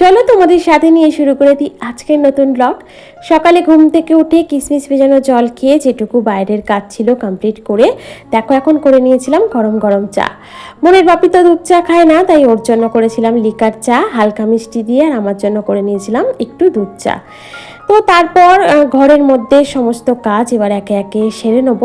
চলো তোমাদের সাথে নিয়ে শুরু করে দিই আজকের নতুন ব্লগ সকালে ঘুম থেকে উঠে কিসমিস ভেজানো জল খেয়ে যেটুকু বাইরের কাজ ছিল কমপ্লিট করে, দেখো এখন করে নিয়েছিলাম গরম গরম চা। মনের বাপি তো দুধ চা খায় না, তাই ওর জন্য করেছিলাম লিকার চা, হালকা মিষ্টি দিয়ে আর আমার জন্য করে নিয়েছিলাম একটু দুধ চা। তো তারপর ঘরের মধ্যে সমস্ত কাজ এবার একে একে সেরে নেব।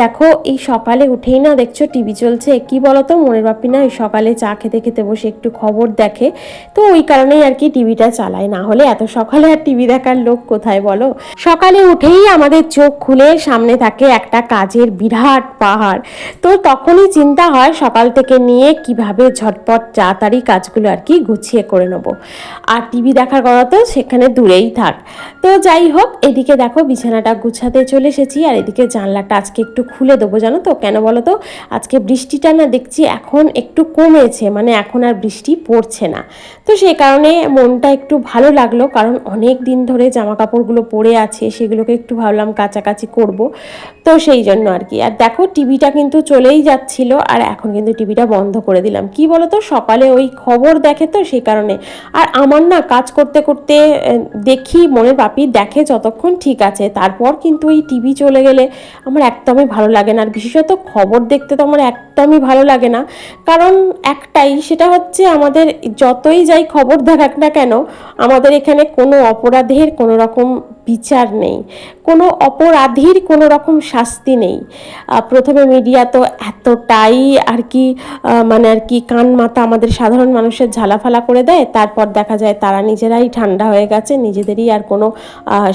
দেখো, এই সকালে উঠেই না দেখছ টিভি চলছে। কি বলতো, মনের বাপি না ওই সকালে চা খেতে খেতে বসে একটু খবর দেখে। তো ওই কারণেই আর কি টিভিটা চালায়। না হলে এত সকালে আর টিভি দেখার লোক কোথায় বলো? সকালে উঠেই আমাদের চোখ খুলে সামনে থাকে একটা কাজের বিরাট পাহাড়। তো তখনই চিন্তা হয় সকাল থেকে নিয়ে কীভাবে ঝটপট তাড়াতাড়ি কাজগুলো আর কি গুছিয়ে করে নেব। আর টিভি দেখার কথা তো সেখানে দূরেই থাক। তো যাই হোক, এদিকে দেখো বিছানাটা গুছাতে চলে এসেছি আর এদিকে জানলাটা আজকে একটু খুলে দেবো, জানো তো? কেন বলো তো? আজকে বৃষ্টিটা না দেখছি এখন একটু কমেছে মানে এখন আর বৃষ্টি পড়ছে না। তো সেই কারণে মনটা একটু ভালো লাগল, কারণ অনেক দিন ধরে জামা কাপড়গুলো পরে আছে, সেগুলোকে একটু ভাবলাম কাছাকাছি করব। তো সেই জন্য আর কি। আর দেখো টিভিটা কিন্তু চলেই যাচ্ছিল, আর এখন কিন্তু টিভিটা বন্ধ করে দিলাম। কি বলো তো? সকালে ওই খবর দেখে তো সেই কারণে। আর আমার না কাজ করতে করতে দেখি, মনের পাপি দেখে যতক্ষণ ঠিক আছে, তারপর কিন্তু এই টিভি চলে গেলে আমার একদমই ভালো লাগে না। আর বিশেষত খবর দেখতে তো আমার একদমই ভালো লাগে না। কারণ একটাই, সেটা হচ্ছে আমাদের যতই যাই খবর দেখাক না কেন, আমাদের এখানে কোনো অপরাধের কোনো রকম বিচার নেই। কোনো অপরাধীর কোনো রকম শাস্তি নেই। প্রথমে মিডিয়া তো এতটাই আর কি মানে আর কি কান মাথা আমাদের সাধারণ মানুষের ঝালাফালা করে দেয়। তারপর দেখা যায় তারা নিজেরাই ঠান্ডা হয়ে গেছে। নিজেদেরই আর কোনো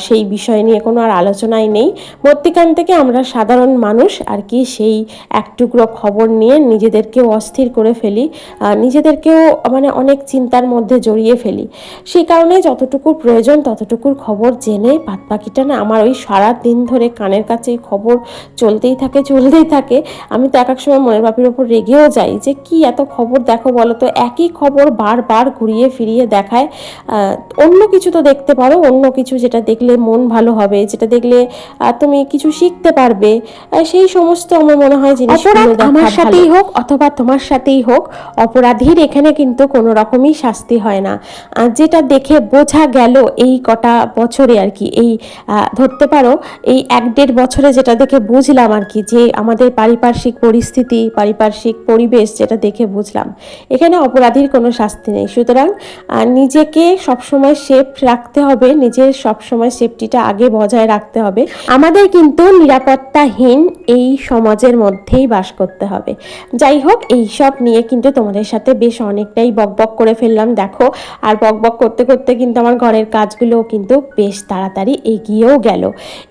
সেই বিষয় নিয়ে কোনো আর আলোচনাই নেই। মধ্যিখান থেকে আমরা সাধারণ মানুষ আর কি সেই এক টুকরো খবর নিয়ে নিজেদেরকেও অস্থির করে ফেলি নিজেদেরকেও মানে অনেক চিন্তার মধ্যে জড়িয়ে ফেলি। সেই কারণে যতটুকু প্রয়োজন ততটুকুর খবর জেনে বাদ বাকিটা না আমার ওই সারা দিন ধরে কানের কাছে খবর চলতেই থাকে চলতেই থাকে। আমি তো এক এক সময় মনের বাপির ওপর রেগেও যাই যে কি এত খবর দেখো বলো তো? একই খবর বারবার ঘুরিয়ে ফিরিয়ে দেখায়। অন্য কিছু তো দেখতে পারো অন্য কিছু যেটা দেখলে মন ভালো হবে যেটা দেখলে তুমি কিছু শিখতে পারবে। সেই সমস্ত আমার মনে হয় জিনিসগুলো আমার সাথেই হোক অথবা তোমার সাথেই হোক অপরাধীর এখানে কিন্তু কোনো রকমই শাস্তি হয় না। যেটা দেখে বোঝা গেল এই কটা বছরে আর কি। এই ধরতে পারো, এই এক দেড় বছরে যেটা দেখে বুঝলাম আর কি, যে আমাদের পারিপার্শ্বিক পরিস্থিতি, পারিপার্শ্বিক পরিবেশ যেটা দেখে বুঝলাম, এখানে অপরাধীর কোনো শাস্তি নেই। সুতরাং নিজেকে সবসময় সেফ রাখতে হবে, নিজের সবসময় সেফটিটা আগে বজায় রাখতে হবে। আমাদের কিন্তু নিরাপত্তাহীন এই সমাজের মধ্যেই বাস করতে হবে। যাই হোক এই সব নিয়ে কিন্তু তোমাদের সাথে বেশ অনেকটাই বকবক করে ফেললাম। দেখো, আর বকবক করতে করতে কিন্তু আমার ঘরের কাজগুলোও কিন্তু বেশ তাড়াতাড়ি এগিয়েও গেল।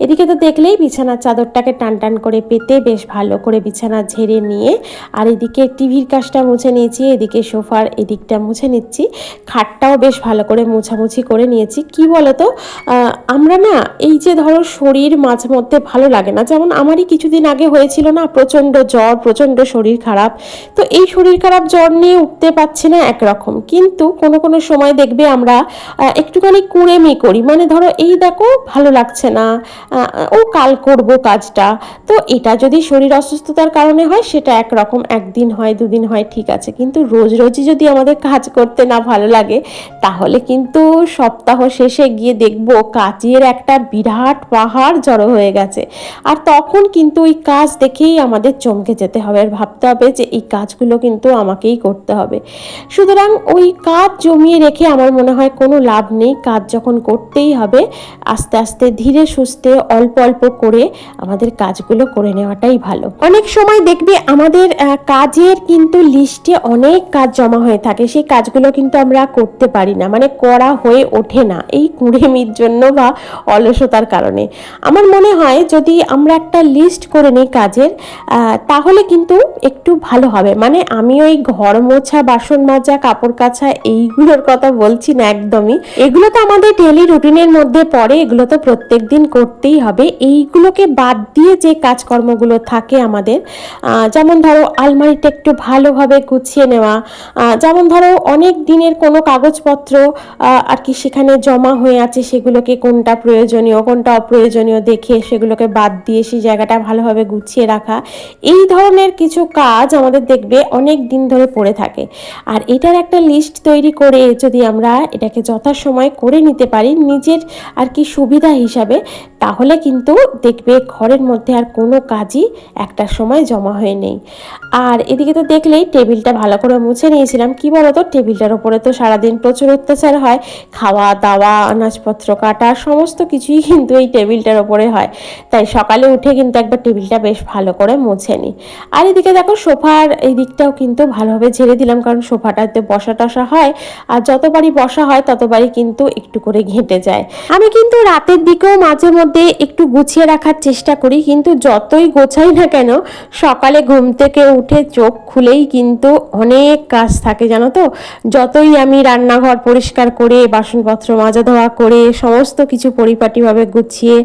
এদিকে তো দেখলেই বিছানার চাদরটাকে টান টান করে পেতে বেশ ভালো করে বিছানা ঝেড়ে নিয়ে আর এদিকে টিভির কাজটা মুছে নিয়েছি, এদিকে সোফার এদিকটা মুছে নিচ্ছি। খাটটাও বেশ ভালো করে মোছামুছি করে নিয়েছি। কি বলতো আমরা না এই যে ধরো শরীর মাঝে মধ্যে ভালো লাগে না, যেমন আমারই কিছুদিন আগে হয়েছিল না প্রচণ্ড জ্বর, প্রচণ্ড শরীর খারাপ। তো এই শরীর খারাপ জ্বর নিয়ে উঠতে পারছি না একরকম। কিন্তু কোনো কোনো সময় দেখবে আমরা একটুখানি কুড়েমি করি। মানে ধরো এই দেখো ভালো লাগছে না। ও কাল করব কাজটা। তো এটা যদি শরীর অসুস্থতার কারণে হয়, সেটা একরকম একদিন হয়, দুদিন হয়, ঠিক আছে। কিন্তু রোজ রোজই যদি আমাদের কাজ করতে না ভালো লাগে, তাহলে কিন্তু সপ্তাহ শেষে গিয়ে দেখব কাজের একটা বিরাট পাহাড় জড়ো হয়ে গেছে। আর তখন কিন্তু ওই কাজ দেখেই আমাদের চমকে যেতে হবে আর ভাবতে হবে যে এই কাজগুলো কিন্তু আমাকেই করতে হবে। সুতরাং ওই কাজ জমিয়ে রেখে আমার মনে হয় কোনো লাভ নেই। কাজ যখন করতেই হবে আস্তে আস্তে ধীরে সুস্থে অল্প অল্প করে আমাদের কাজগুলো করে নেওয়াটাই ভালো। অনেক সময় দেখবে আমাদের কাজের কিন্তু লিস্টে অনেক কাজ জমা হয়ে থাকে, সেই কাজগুলো কিন্তু আমরা করতে পারি না মানে করা হয়ে ওঠে না, এই কুড়েমির জন্য বা অলসতার কারণে। আমার মনে হয় যদি আমরা একটা লিস্ট করে নিই কাজের তাহলে কিন্তু একটু ভালো হবে। মানে আমি ওই ঘর মোছা, বাসন মাজা, কাপড় কাচা এইগুলোর কথা বলছি না একদমই। এগুলো তো আমাদের ডেলি রুটিনের মধ্যে পড়ে। ঘরে এগুলো তো প্রত্যেক দিন করতেই হবে। এইগুলোকে বাদ দিয়ে যে কাজকর্মগুলো থাকে আমাদের যেমন ধরো আলমারিটা একটু ভালোভাবে গুছিয়ে নেওয়া যেমন ধরো অনেক দিনের কোনো কাগজপত্র আর কি সেখানে জমা হয়ে আছে সেগুলোকে কোনটা প্রয়োজনীয়, কোনটা অপ্রয়োজনীয় দেখে সেগুলোকে বাদ দিয়ে সেই জায়গাটা ভালোভাবে গুছিয়ে রাখা। এই ধরনের কিছু কাজ আমাদের দেখবে অনেক দিন ধরে পড়ে থাকে। আর এটার একটা লিস্ট তৈরি করে যদি আমরা এটাকে যথাসময় করে নিতে পারি, নিজের আর কি সুবিধা হিসাবে, তাহলে কিন্তু দেখবে ঘরের মধ্যে আর কোনো কাজই একটা সময় জমা হয়ে নেই। আর এদিকে তো দেখলেই টেবিলটা ভালো করে মুছে নিয়েছিলাম। কি বলতো, টেবিলটার ওপরে তো সারাদিন প্রচুর অত্যাচার হয়। খাওয়া দাওয়া আনাজপত্র কাটা, সমস্ত কিছুই কিন্তু এই টেবিলটার ওপরে হয়। তাই সকালে উঠে কিন্তু একবার টেবিলটা বেশ ভালো করে মুছে নিই আর এদিকে দেখো, সোফার এই দিকটাও কিন্তু ভালোভাবে ঝেড়ে দিলাম, কারণ সোফাটাতে বসা টসা হয়। আর যতবারই বসা হয় ততবারই কিন্তু একটু করে ঘেঁটে যায়। আমি কিন্তু রাতের দিকেও মাঝে মধ্যে একটু গুছিয়ে রাখার চেষ্টা করি, কিন্তু যতই গোছাই না কেন, সকালে ঘুম থেকে উঠে চোখ খুলেই কিন্তু অনেক কাজ থাকে, জানো তো? যতই আমি রান্নাঘর পরিষ্কার করে, বাসনপত্র মাজা ধোয়া করে, সমস্ত কিছু পরিপাটিভাবে গুছিয়ে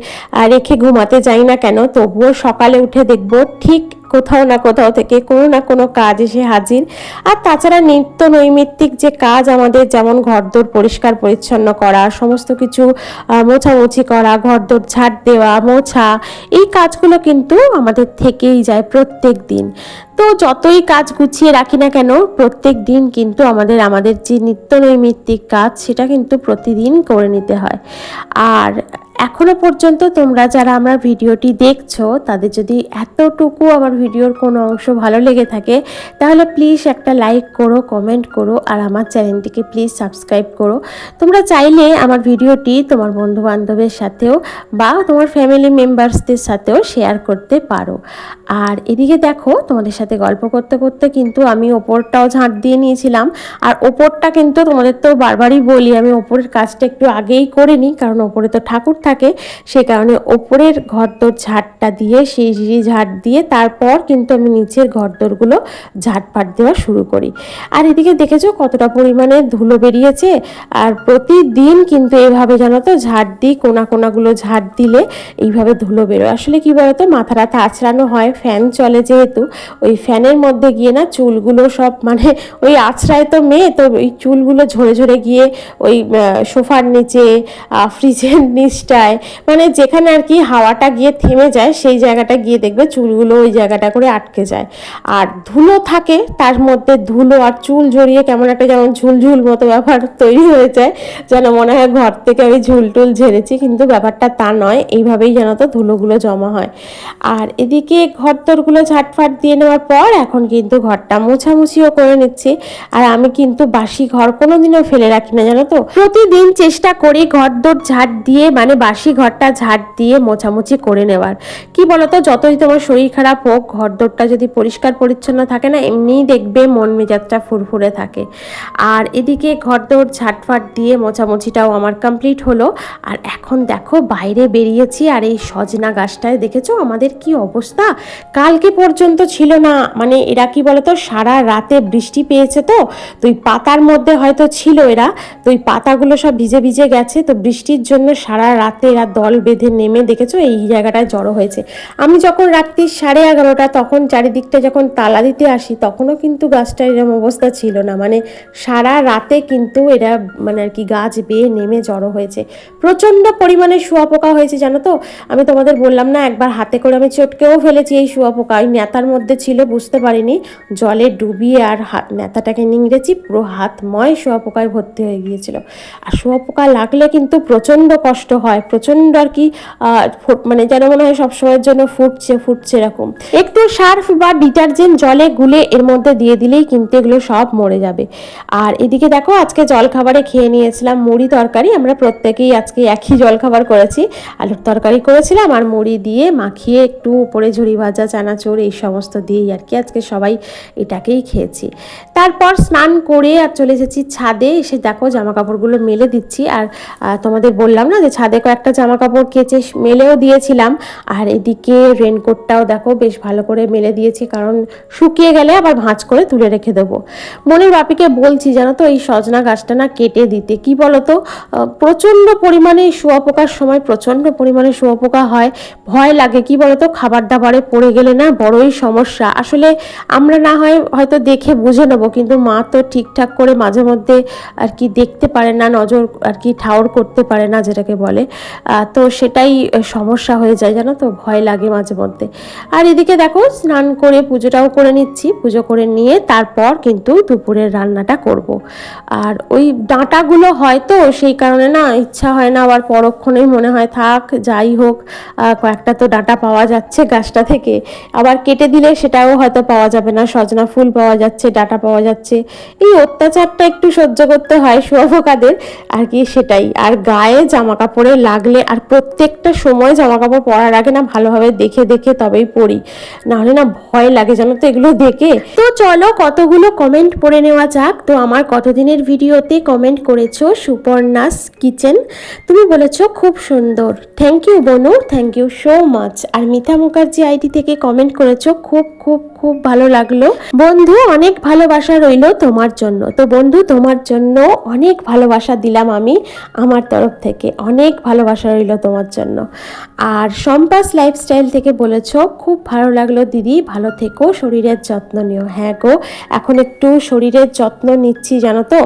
রেখে ঘুমাতে যাই না কেন, তবুও সকালে উঠে দেখব ঠিক কোথাও না কোথাও থেকে কোনো না কোনো কাজ এসে হাজির। আর তাছাড়া নিত্য নৈমিত্তিক যে কাজ আমাদের যেমন ঘরদোর পরিষ্কার পরিচ্ছন্ন করা, সমস্ত কিছু মোছামুছি করা, ঘরদোর ঝাড় দেওয়া, মোছা, এই কাজগুলো কিন্তু আমাদের থেকেই যায় প্রত্যেক দিন। তো যতই কাজ গুছিয়ে রাখি না কেন, প্রত্যেক দিন কিন্তু আমাদের আমাদের যে নিত্য নৈমিত্তিক কাজ, সেটা কিন্তু প্রতিদিন করে নিতে হয়। আর এখনও পর্যন্ত তোমরা যারা আমার ভিডিওটি দেখছ, তাদের যদি এতটুকু আমার ভিডিওর কোনো অংশ ভালো লেগে থাকে, তাহলে প্লিজ একটা লাইক করো কমেন্ট করো, আর আমার চ্যানেলটিকে প্লিজ সাবস্ক্রাইব করো। তোমরা চাইলে আমার ভিডিওটি তোমার বন্ধু বান্ধবের সাথেও বা তোমার ফ্যামিলি মেম্বার্সদের সাথেও শেয়ার করতে পারো। আর এদিকে দেখো, তোমাদের সাথে গল্প করতে করতে কিন্তু আমি ওপরটাও ঝাঁট দিয়ে নিয়েছিলাম, আর ওপরটা কিন্তু তোমাদের তো বারবারই বলি, আমি ওপরের কাজটা একটু আগেই করে নিই, কারণ ওপরে তো ঠাকুর থাকে। সে কারণে ওপরের ঘরদোর ঝাড়টা দিয়ে, সেই সিঁড়ি ঝাড় দিয়ে তারপর কিন্তু আমি নিচের ঘরদোরগুলো ঝাড়পাট দেওয়া শুরু করি। আর এদিকে দেখেছ কতটা পরিমাণে ধুলো বেরিয়েছে? আর প্রতিদিন কিন্তু এভাবে জানো তো ঝাড় দিই কোনা কোনাগুলো ঝাড় দিলে এইভাবে ধুলো বেরোয়। আসলে কি বলতো, মাথা রাথা আছড়ানো হয়, ফ্যান চলে যেহেতু, ওই ফ্যানের মধ্যে গিয়ে না চুলগুলো সব মানে ওই আছড়ায় তো মেয়ে, তো ওই চুলগুলো ঝরে ঝরে গিয়ে ওই সোফার নিচে ফ্রিজের ফ্রিজের নিচটায় মানে যেখানে আর কি হাওয়াটা গিয়ে থেমে যায়, সেই জায়গাটা গিয়ে দেখবে চুলগুলো ওই জায়গাটা করে আটকে যায়। আর ধুলো থাকে, তার মধ্যে ধুলো আর চুল জড়িয়ে কেমন একটা যেমন ঝুলঝুল মতো ব্যাপার তৈরি হয়ে যায়, যেন মনে হয় ঘর থেকে আমি ঝুল টুল ঝেড়েছি, কিন্তু ব্যাপারটা তা নয়, এইভাবেই যেন তো ধুলোগুলো জমা হয়। আর এদিকে ঘর দরগুলো ঝাটফাট দিয়ে নেওয়ার পর এখন কিন্তু ঘরটা মোছামুছিও করে নিচ্ছি। আর আমি কিন্তু বাসি ঘর কোনোদিনও ফেলে রাখি না, জানো তো? প্রতিদিন চেষ্টা করি ঘর দর ঝাড় দিয়ে মানে বাসি ঘরটা ঝাড় দিয়ে মোছামুছি করে নেওয়ার। কি বলতো, যতই তোমার শরীর খারাপ হোক ঘর দরটা যদি পরিষ্কার পরিচ্ছন্ন থাকে না, এমনিই দেখবে মন মেজাজটা ফুরফুরে থাকে। আর এদিকে ঘর দর ঝাটফাট দিয়ে মোছামুছিটাও আমার কমপ্লিট হলো। আর এখন দেখো, বাইরে বেরিয়েছি আর এই সজনা গাছটায় দেখেছ আমাদের কি অবস্থা? কালকে পর্যন্ত ছিল না মানে এরা কি বলতো, সারা রাতে বৃষ্টি পেয়েছে তো তো পাতার মধ্যে হয়তো ছিল এরা। তো পাতাগুলো সব ভিজে ভিজে গেছে, তো বৃষ্টির জন্য সারা রাতে এরা দল বেঁধে নেমে দেখেছ? এই জায়গাটায় জড়ো হয়েছে। আমি যখন রাত্রি সাড়ে এগারোটা, তখন চারিদিকটা যখন তালা দিতে আসি, তখনও কিন্তু গাছটা এরকম অবস্থা ছিল না। মানে সারা রাতে কিন্তু এরা মানে আর কি গাছ বেয়ে নেমে জড়ো হয়েছে। প্রচণ্ড পরিমাণে শুয়াপোকা হয়েছে, জানো তো? আমি তোমাদের বললাম না, একবার হাতে করে আমি চটকেও ফেলেছি এই শুয়াপোকা ওই নেতার মধ্যে ছিল, বুঝতে পারিনি। জলে ডুবিয়ে আর হাত নেতাটাকে নিংড়েছি, পুরো হাতময় শুয়াপোকায় ভর্তি হয়ে গিয়েছিল। আর শুয়াপোকা লাগলে কিন্তু প্রচণ্ড কষ্ট হয়। প্রচণ্ড আর কি মানে যেন মনে হয় সবসময়ের জন্য ফুটছে ফুটছে এরকম। একটু সার্ফ বা ডিটারজেন্ট জলে গুলে এর মধ্যে দিয়ে দিলেই কিন্তু এগুলো সব মরে যাবে। আর এদিকে দেখো, আজকে জলখাবারে খেয়ে নিয়েছিলাম মুড়ি তরকারি, আমরা প্রত্যেকেই আজকে একই জলখাবার করেছি। আলুর তরকারি করেছিলাম আর মুড়ি দিয়ে মাখিয়ে একটু উপরে ঝুড়ি ভাজা, চানাচুর এই সমস্ত দিয়েই আর কি আজকে সবাই এটাকেই খেয়েছি। তারপর স্নান করে আর চলে এসেছি ছাদে, এসে দেখো জামা কাপড়গুলো মেলে দিচ্ছি। আর তোমাদের বললাম না যে ছাদে কয়েকটা জামা কাপড় কেচে মেলেও দিয়েছিলাম। আর এদিকে রেনকোটটাও দেখো বেশ ভালো করে মেলে দিয়েছি, কারণ শুকিয়ে গেলে আবার ভাঁজ করে তুলে রেখে দেবো। মনের বাপিকে বলছি, জানো তো এই সজনা গাছটা না কেটে দিতে। কি বলতো? প্রচণ্ড পরিমাণে শুয়াপোকার সময় প্রচণ্ড পরিমাণে শুয়াপোকা হয়, ভয় লাগে। কি বলতো? খাবার দাবারে পড়ে গেলে না বড়ই সমস্যা। আসলে আমরা না হয় হয়তো দেখে বুঝে নেব, কিন্তু মা তো ঠিকঠাক করে মাঝে মধ্যে আর কি দেখতে পারে না, নজর আর কি ঠাউর করতে পারে না, যেটাকে বলে। তো সেটাই সমস্যা হয়ে যায় জানো তো, ভয় লাগে মাঝে মধ্যে। আর এদিকে দেখো, স্নান করে পুজোটাও করে নিচ্ছি, পুজো করে নিয়ে তারপর কিন্তু দুপুরের রান্নাটা করব। আর ওই ডাঁটাগুলো হয় তো, সেই কারণে না ইচ্ছা হয় না, আবার পরক্ষণেই মনে হয় থাক, যাই হোক কয়েকটা তো ডাঁটা পাওয়া যাচ্ছে গাছটা থেকে। আবার কেটে দিলে সেটাও হয়তো পাওয়া যাবে না, সজনা ফুল পাওয়া যাচ্ছে, ডাঁটা পাওয়া যাচ্ছে। এই অত্যাচারটা একটু সহ্য করতে হয় শুয়াপোকাদের, আর কি সেটাই। আর গায়ে জামা কাপড়ে লাগলে আর প্রত্যেকটা সময় জামা কাপড় পরার আগে না ভালোভাবে দেখে দেখে তবেই পরি। নাহলে না ভয় লাগে, জানো তো এগুলো দেখে। তো চলো কতগুলো কমেন্ট পড়ে নেওয়া যাক। তো আমার কতদিনের ভিডিওতে কমেন্ট করেছ? সুপর্ণাস কিচেন। তুমি বলেছ খুব সুন্দর। থ্যাংক ইউ বনু। থ্যাংক ইউ সো মাচ আর মিথা মুখার্জি আইডি থেকে কমেন্ট করেছ, খুব খুব খুব ভালো লাগল। বন্ধু, অনেক ভালোবাসা রইল তোমার জন্য। তো বন্ধু, তোমার জন্য অনেক ভালোবাসা দিলাম আমি আমার তরফ থেকে। অনেক ভালোবাসা রইল তোমার জন্য। আর সম্পাস লাইফস্টাইল থেকে বলেছ, খুব ভালো লাগল দিদি, ভালো থেকো, শরীরের যত্ন নিও। হ্যাঁ গো, এখন একটু শরীরের যত্ন নিচ্ছি, জানো তো?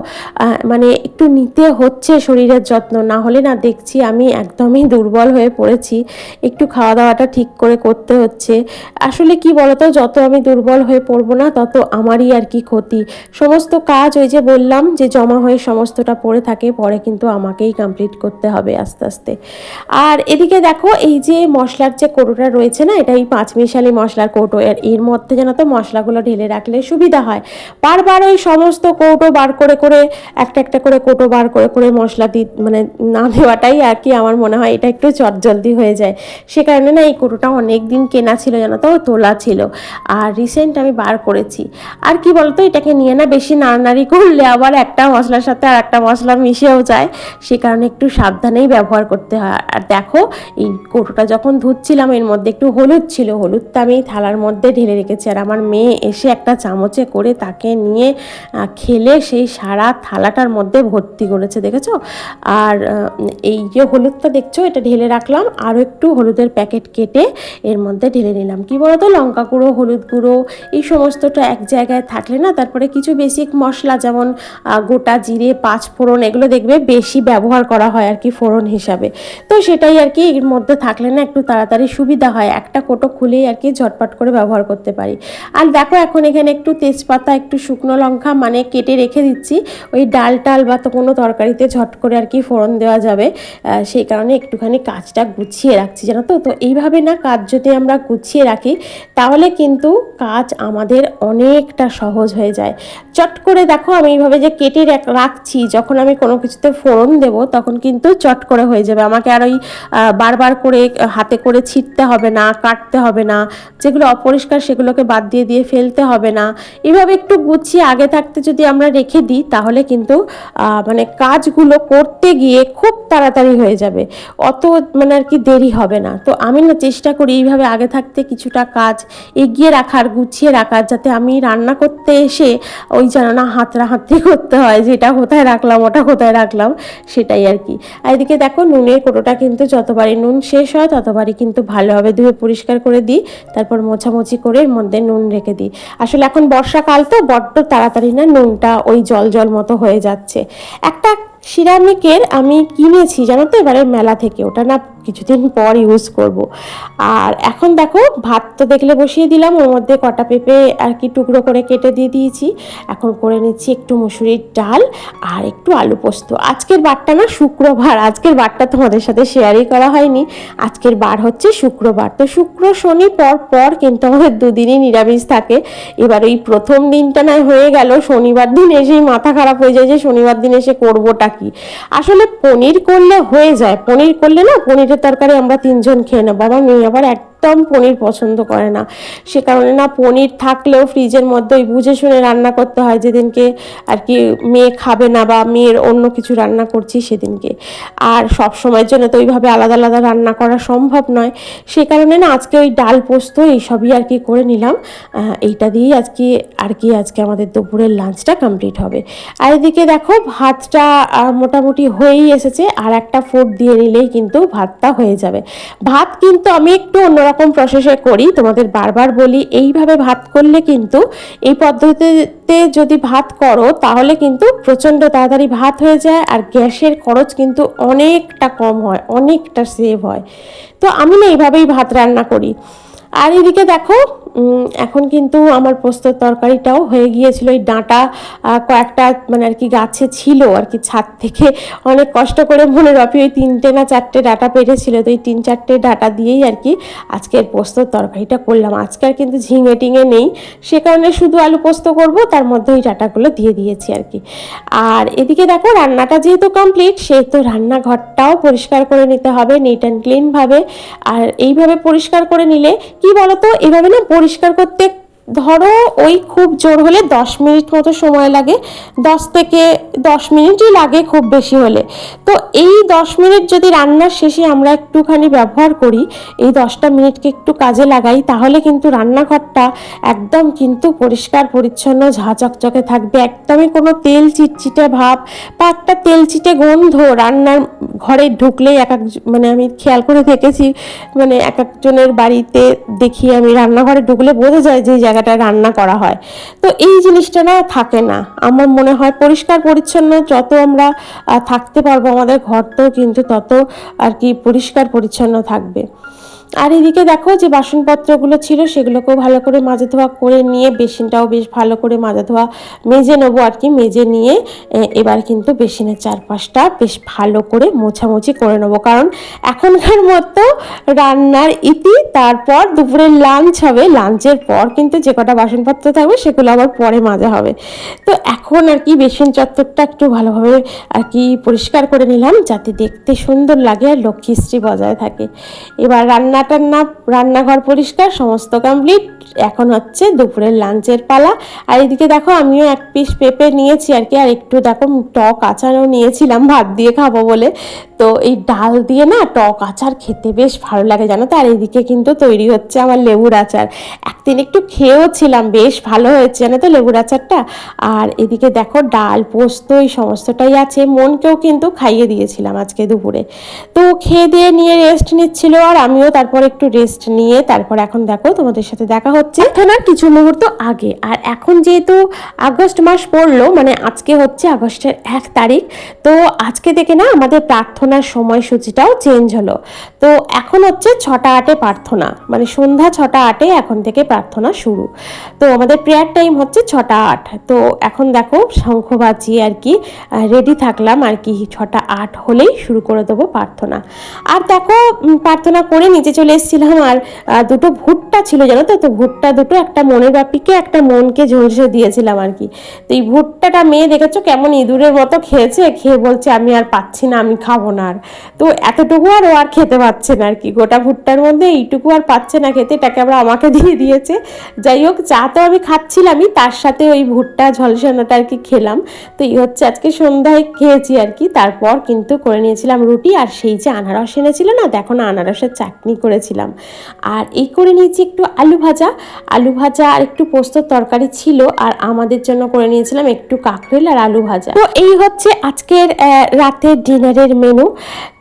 মানে একটু নিতে হচ্ছে শরীরের যত্ন, না হলে না দেখছি আমি একদমই দুর্বল হয়ে পড়েছি। একটু খাওয়া দাওয়াটা ঠিক করে করতে হচ্ছে। আসলে কি বলতো, যত আমি দুর্বল হয়ে পড়ব না, তত আমারই আর কি ক্ষতি। সমস্ত কাজ ওই যে বললাম যে জমা হয়ে সমস্তটা পড়ে থাকে, পরে কিন্তু আমাকেই কমপ্লিট করতে হবে আস্তে আস্তে। আর এদিকে দেখো, এই যে মশলার যে কৌটোটা রয়েছে না, এটা এই পাঁচ মিশালি মশলার কৌটো। এর এর মধ্যে যেন তো, মশলাগুলো ঢেলে রাখলে সুবিধা হয়। বারবার ওই সমস্ত কৌটো বার করে করে, একটা একটা করে কৌটো বার করে করে মশলা দি মানে না দেওয়াটাই আর কি আমার মনে হয় এটা একটু চটজলদি হয়ে যায়। সে কারণে না এই কৌটোটা অনেক দিন কেনা ছিল জানো তো, তোলা ছিল। আর রিসেন্ট আমি বার করেছি। আর কি বলতো, এটাকে নিয়ে না বেশি নাড়ানাড়ি করলে আবার একটা মশলার সাথে আর একটা মশলা মিশেও যায়। সে কারণে একটু সাবধানেই ব্যবহার করতে হয়। আর দেখো, এই কৌটোটা যখন ধুচ্ছিলাম, এর মধ্যে একটু হলুদ ছিল। হলুদটা আমি থালার মধ্যে ঢেলে রেখেছি। আর আমার মেয়ে এসে একটা চামচে করে তাকে নিয়ে খেলে সেই সারা থালাটার মধ্যে ভর্তি করেছে, দেখেছ? আর এই যে হলুদটা দেখছ, এটা ঢেলে রাখলাম। আরও একটু হলুদের প্যাকেট কেটে এর মধ্যে ঢেলে নিলাম। কি বলতো? লঙ্কা গুঁড়ো, হলুদ গুঁড়ো, এই সমস্তটা এক জায়গায় থাকলে না, তারপরে কিছু বেসিক মশলা যেমন গোটা জিরে, পাঁচ ফোড়ন, এগুলো দেখবে বেশি ব্যবহার করা হয় আর কি, ফোড়ন হিসাবে। তো সেটাই আর কি এর মধ্যে থাকলে না একটু তাড়াতাড়ি সুবিধা হয়। একটা কোটো খুলেই আর কি ঝটপট করে ব্যবহার করতে পারি। আর দেখো এখন এখানে একটু তেজপাতা, একটু শুকনো লঙ্কা মানে কেটে রেখে দিচ্ছি। ওই ডাল টাল বা তো কোনো তরকারিতে ঝট করে আর কি ফোড়ন দেওয়া যাবে। সেই কারণে একটুখানি কাজটা গুছিয়ে রাখছি, জানো তো? তো এইভাবে না কাজ যদি আমরা গুছিয়ে রাখি, তাহলে কিন্তু কাজ আমাদের অনেকটা সহজ হয়ে যায়। চট করে দেখো আমি এইভাবে যে কেটে রাখছি, যখন আমি কোনো কিছুতে ফোড়ন দেব, তখন কিন্তু চট করে হয়ে যাবে। আমাকে আর ওই বারবার করে হাতে করে ছিটতে হবে না, কাটতে হবে না। যেগুলো অপরিষ্কার সেগুলোকে বাদ দিয়ে দিয়ে ফেলতে হবে না। এভাবে একটু গুছিয়ে আগে থাকতে যদি আমরা রেখে দিই, তাহলে কিন্তু মানে কাজগুলো করতে গিয়ে খুব তাড়াতাড়ি হয়ে যাবে। অত মানে আর কি দেরি হবে না। তো আমি না চেষ্টা করি এইভাবে আগে থাকতে কিছুটা কাজ এগিয়ে রাখার, গুছিয়ে রাখার, যাতে আমি রান্না করতে এসে ওই যেন না হাতরা হাতড়ি করতে হয় যে এটা কোথায় রাখলাম, ওটা কোথায় রাখলাম, সেটাই আর কি। এদিকে দেখো নুনের কোটোটা কিন্তু যতবারই নুন শেষ হয়, ততবারই কিন্তু ভালোভাবে ধুয়ে পরিষ্কার করে দিই, তারপর মোছামুছি করে এর মধ্যে নুন রেখে দিই। আসলে এখন বর্ষাকাল তো, বড্ড তাড়াতাড়ি না নুনটা ওই জল জল মতো হয়ে যাচ্ছে। একটা সিরামিকের আমি কিনেছি, জানো তো এবারে মেলা থেকে। ওটা না কিছুদিন পর ইউজ করব। আর এখন দেখো, ভাত তো দেখলে বসিয়ে দিলাম, ওর মধ্যে কটা পেঁপে আর কি টুকরো করে কেটে দিয়ে দিয়েছি। এখন করে নিচ্ছি একটু মুসুরির ডাল আর একটু আলু পোস্ত। আজকের বারটা না শুক্রবার, আজকের বারটা তোমাদের সাথে শেয়ারই করা হয়নি। আজকের বার হচ্ছে শুক্রবার। তো শুক্র, শনি, পর পর কিন্তু আমাদের দুদিনই নিরামিষ থাকে। এবার ওই প্রথম দিনটা না হয়ে গেল, শনিবার দিন এসেই মাথা খারাপ হয়ে যায় যে শনিবার দিন এসে করবোটা কি? আসলে পনির করলে হয়ে যায়। পনির করলে না, পনিরের তরকারি আমরা তিনজন খেয়ে নেব। আমার মেয়ে আবার এক একদম পনির পছন্দ করে না। সে কারণে না পনির থাকলেও ফ্রিজের মধ্যে ওই বুঝে শুনে রান্না করতে হয় যেদিনকে আর কি মেয়ে খাবে না বা মেয়ের অন্য কিছু রান্না করছি সেদিনকে। আর সব সময়ের জন্য তো ওইভাবে আলাদা আলাদা রান্না করা সম্ভব নয়। সে কারণে না আজকে ওই ডাল পোস্ত এইসবই আর কি করে নিলাম। এইটা দিয়েই আজকে আর কি আজকে আমাদের দুপুরের লাঞ্চটা কমপ্লিট হবে। আর এদিকে দেখো ভাতটা মোটামুটি হয়েই এসেছে। আর একটা ফুট দিয়ে নিলেই কিন্তু ভাতটা হয়ে যাবে। ভাত কিন্তু আমি একটু অন্যরকম প্রসেসে করি, তোমাদের বারবার বলি, এইভাবে ভাত করলে কিন্তু এই পদ্ধতিতে যদি ভাত করো, তাহলে কিন্তু প্রচণ্ড তাড়াতাড়ি ভাত হয়ে যায় আর গ্যাসের খরচ কিন্তু অনেকটা কম হয়, অনেকটা সেভ হয়। তো আমি না এইভাবেই ভাত রান্না করি। আর এদিকে দেখো এখন কিন্তু আমার পোস্তর তরকারিটাও হয়ে গিয়েছিল। এই ডাঁটা কয়েকটা মানে আর কি গাছে ছিল আর কি ছাদ থেকে। অনেক কষ্ট করে মনে রপি ওই তিনটে না চারটে ডাটা পেরেছিল। তো এই তিন চারটে ডাটা দিয়েই আর কি আজকের পোস্তর তরকারিটা করলাম। আজকে আর কিন্তু ঝিঙে টিঙে নেই। সে কারণে শুধু আলু পোস্ত করব, তার মধ্যে ওই ডাটাগুলো দিয়ে দিয়েছি আর কি। আর এদিকে দেখো রান্নাটা যেহেতু কমপ্লিট সেহেতু রান্নাঘরটাও পরিষ্কার করে নিতে হবে নিট অ্যান্ড ক্লিনভাবে আর এইভাবে পরিষ্কার করে নিলে কি বলতো? এভাবে না পরিষ্কার করতে ধরো ওই খুব জোর হলে দশ মিনিট মতো সময় লাগে, দশ থেকে দশ মিনিটই লাগে খুব বেশি হলে। তো এই দশ মিনিট যদি রান্নার শেষে আমরা একটুখানি ব্যবহার করি, এই দশটা মিনিটকে একটু কাজে লাগাই, তাহলে কিন্তু রান্নাঘরটা একদম কিন্তু পরিষ্কার, পরিচ্ছন্ন ঝা চকচকে থাকবে। একদমই কোনো তেল চিটচিটে ভাব বা একটা তেল চিটে গন্ধ রান্নার ঘরে ঢুকলেই এক এক মানে আমি খেয়াল করে দেখেছি মানে এক একজনের বাড়িতে দেখি আমি রান্নাঘরে ঢুকলে বোঝা যায় যে এই জায়গাটা রান্না করা হয়। তো এই জিনিসটা না থাকে না। আমার মনে হয় পরিষ্কার পরিচ্ছন্ন যত আমরা থাকতে পারব আমাদের ঘর তো কিন্তু তত আর কি পরিষ্কার পরিচ্ছন্ন থাকবে। আর এদিকে দেখো যে বাসনপত্রগুলো ছিল, সেগুলোকেও ভালো করে মাজা ধোয়া করে নিয়ে বেসিনটাও বেশ ভালো করে মাজা ধোয়া মেজে নেব আর কি, মেজে নিয়ে এবার কিন্তু বেসিনের চারপাশটা বেশ ভালো করে মোছামুছি করে নেব। কারণ এখনকার মতো রান্নার ইতি, তারপর দুপুরের লাঞ্চ হবে লাঞ্চের পর কিন্তু যে কটা বাসনপত্র থাকবে, সেগুলো আবার পরে মাজা হবে। তো এখন আর কি বেসিন চত্বরটা একটু ভালোভাবে আর কি পরিষ্কার করে নিলাম, যাতে দেখতে সুন্দর লাগে আর লক্ষ্মীশ্রী বজায় থাকে। এবার রান্না টান্না রান্নাঘর পরিষ্কার, সমস্ত কমপ্লিট এখন হচ্ছে দুপুরের লাঞ্চের পালা। আর এদিকে দেখো, আমিও এক পিস পেঁপে নিয়েছি আর কি, আর একটু দেখো, টক আচারও নিয়েছিলাম, ভাত দিয়ে খাব বলে। তো এই ডাল দিয়ে না টক আচার খেতে বেশ ভালো লাগে, জানো তো? আর এদিকে কিন্তু তৈরি হচ্ছে আমার লেবুর আচার। একদিন একটু খেয়েও ছিলাম, বেশ ভালো হয়েছে, জানো তো লেবুর আচারটা? আর এদিকে দেখো, ডাল, পোস্ত, এই সমস্তটাই আছে। মনকেও কিন্তু খাইয়ে দিয়েছিলাম আজকে দুপুরে। তো খেয়ে দিয়ে নিয়ে রেস্ট নিচ্ছিল, আর আমিও তারপর একটু রেস্ট নিয়ে তারপর এখন দেখো তোমাদের সাথে দেখা হচ্ছে। এখন কিছু মুহূর্ত আগে। আর এখন যেহেতু আগস্ট মাস পড়ল মানে আজকে হচ্ছে আগস্টের এক তারিখ, তো আজকে থেকে না আমাদের প্রার্থনার সময়সূচিটাও চেঞ্জ হলো। তো এখন হচ্ছে ছটা আটে প্রার্থনা মানে সন্ধ্যা ছটা আটে এখন থেকে প্রার্থনা শুরু। তো আমাদের প্রেয়ার টাইম হচ্ছে ছটা আট। তো এখন দেখো শঙ্খ বাজিয়ে আর কি রেডি থাকলাম আর কি, ছটা আট হলেই শুরু করে দেবো প্রার্থনা। আর দেখো প্রার্থনা করে নিচে চলে এসেছিলাম আর দুটো ভুট্টা ছিল, জানো তো? তো ভুট্টা দুটো, একটা মনের বাপিকে একটা মনকে ঝলসে দিয়েছিলাম আর কি। তো এই ভুট্টাটা মেয়ে দেখেছ কেমন ইঁদুরের মতো খেয়েছে? খেয়ে বলছে, আমি আর পাচ্ছি না, আমি খাব না আর। তো এতটুকু আর ও আর খেতে পারছে না আর কি। গোটা ভুট্টার মধ্যে এইটুকু আর পাচ্ছে না খেতে, এটাকে আবার আমাকে দিয়ে দিয়েছে। যাই হোক, চা তো আমি খাচ্ছিলামই, তার সাথে ওই ভুট্টা ঝলসানোটা আর কি খেলাম। তো এই হচ্ছে আজকে সন্ধ্যায় খেয়েছি আর কি, তারপর কিন্তু করে নিয়েছিলাম রুটি। আর সেই যে আনারস এনেছিল না, দেখো না, আনারসের চাটনি করেছিলাম। আর এই করে নিয়েছি একটু আলু ভাজা। আলু ভাজা আর একটু পোস্তর তরকারি ছিল আর আমাদের জন্য করে নিয়েছিলাম একটু কাঁকরেল আর আলু ভাজা। তো এই হচ্ছে আজকের রাতের ডিনারের মেনু।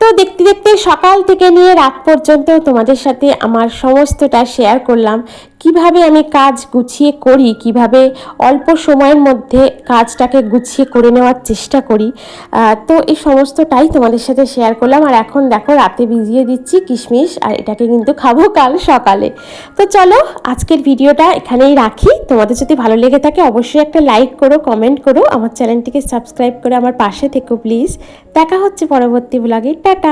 তো দেখতে দেখতে সকাল থেকে নিয়ে রাত পর্যন্ত তোমাদের সাথে আমার সমস্তটা শেয়ার করলাম। কীভাবে আমি কাজ গুছিয়ে করি, কীভাবে অল্প সময়ের মধ্যে কাজটাকে গুছিয়ে করে নেওয়ার চেষ্টা করি তো এই সমস্তটাই তোমাদের সাথে শেয়ার করলাম। আর এখন দেখো, রাতে ভিজিয়ে দিচ্ছি কিশমিশ, আর এটাকে কিন্তু খাব কাল সকালে। তো চলো, আজকের ভিডিওটা এখানেই রাখি। তোমাদের যদি ভালো লেগে থাকে, অবশ্যই একটা লাইক করো কমেন্ট করো, আমার চ্যানেলটিকে সাবস্ক্রাইব করে আমার পাশে থেকো প্লিজ দেখা হচ্ছে পরবর্তী ব্লগে টাটা!